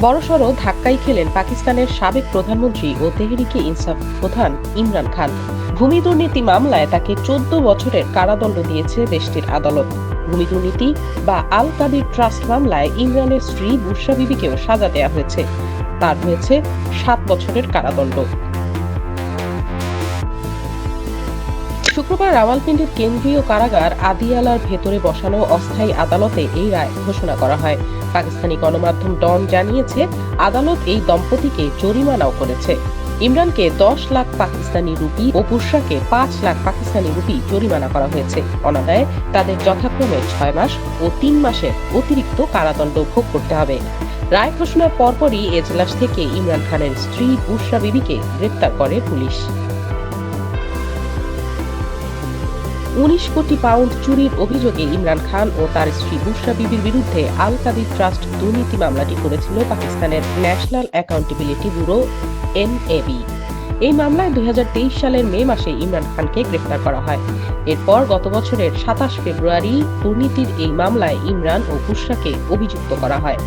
বড়সড় ধাক্কাই খেলেন পাকিস্তানের সাবেক প্রধানমন্ত্রী ও তেহরিকে ইনসাফ প্রধান ইমরান খান। ভূমি দুর্নীতি মামলায় তাকে চোদ্দ বছরের কারাদণ্ড দিয়েছে দেশটির আদালত। ভূমি দুর্নীতি বা আল কাদির ট্রাস্ট মামলায় ইমরানের স্ত্রী বুর্ষা বিবিকেও সাজা দেয়া হয়েছে। তার হয়েছে সাত বছরের কারাদণ্ড। শুক্রবার রাওয়ালপিন্ডির কেন্দ্রীয় কারাগার আদিয়ালার ভেতরে বসানো অস্থায়ী আদালতে এই রায় ঘোষণা করা হয়। পাকিস্তানি গণমাধ্যম ডন জানিয়েছে, আদালত এই দম্পতিকে জরিমানাও করেছে। ইমরানকে দশ লাখ পাকিস্তানি রুপি ও বুশরাকে পাঁচ লাখ পাকিস্তানি রুপি জরিমানা করা হয়েছে। অনাদায়ে তাদের যথাক্রমে ছয় মাস ও তিন মাসের অতিরিক্ত কারাদণ্ড ভোগ করতে হবে। রায় ঘোষণার পরপরই এজলাস থেকে ইমরান খানের স্ত্রী বুশরা বিবিকে গ্রেপ্তার করে পুলিশ। উনিশ কোটি পাউন্ড চুরির অভিযোগে ইমরান খান ও তার স্ত্রী বুশরা বিবির বিরুদ্ধে আল কাদির ট্রাস্ট দুর্নীতি মামলাটি করেছিল পাকিস্তানের ন্যাশনাল অ্যাকাউন্টেবিলিটি ব্যুরো, এনএবি। এই মামলায় দু হাজার তেইশ সালের মে মাসে ইমরান খানকে গ্রেফতার করা হয়। এরপর গত বছরের সাতাশ ফেব্রুয়ারি দুর্নীতির এই মামলায় ইমরান ও বুশরাকে অভিযুক্ত করা হয়।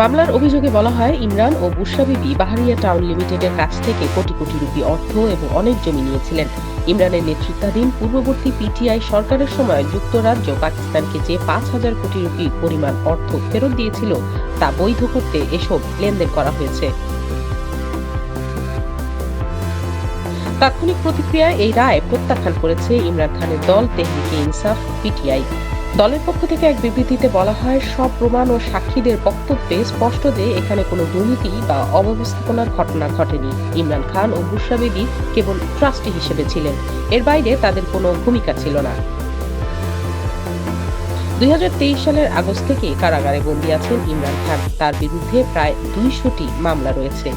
মামলার অভিযোগে বলা হয়, ইমরান ও বুশরা বিবি বাহারিয়া টাউন লিমিটেডের কাছ থেকে কোটি কোটি রুপি অর্থ এবং অনেক জমি নিয়েছিলেন। ইমরানের নেতৃত্বাধীন পূর্ববর্তী পিটিআই সরকারের সময় যুক্তরাজ্য পাকিস্তানকে যে পাঁচ হাজার কোটি রুপি পরিমাণ অর্থ ফেরত দিয়েছিল, তা বৈধ করতে এসব লেনদেন করা হয়েছে। তাৎক্ষণিক প্রতিক্রিয়ায় এই রায় প্রত্যাখ্যান করেছে ইমরান খানের দল, তেহরিকে ইনসাফ পিটিআই দলের পক্ষ থেকে এক বিবৃতিতে বলা হয়, সব প্রমাণ ও সাক্ষীদের বক্তব্যে স্পষ্ট যে এখানে কোনো দুর্নীতি বা অব্যবস্থাপনার ঘটনা ঘটেনি। ইমরান খান ও বুশরা বিবি কেবল ট্রাস্টি হিসেবে ছিলেন। এর বাইরে তাদের কোনো ভূমিকা ছিল না। দুই হাজার তেইশ সালের আগস্ট থেকে কারাগারে বন্দী আছেন ইমরান খান। তার বিরুদ্ধে প্রায় দুইশোটি মামলা রয়েছে।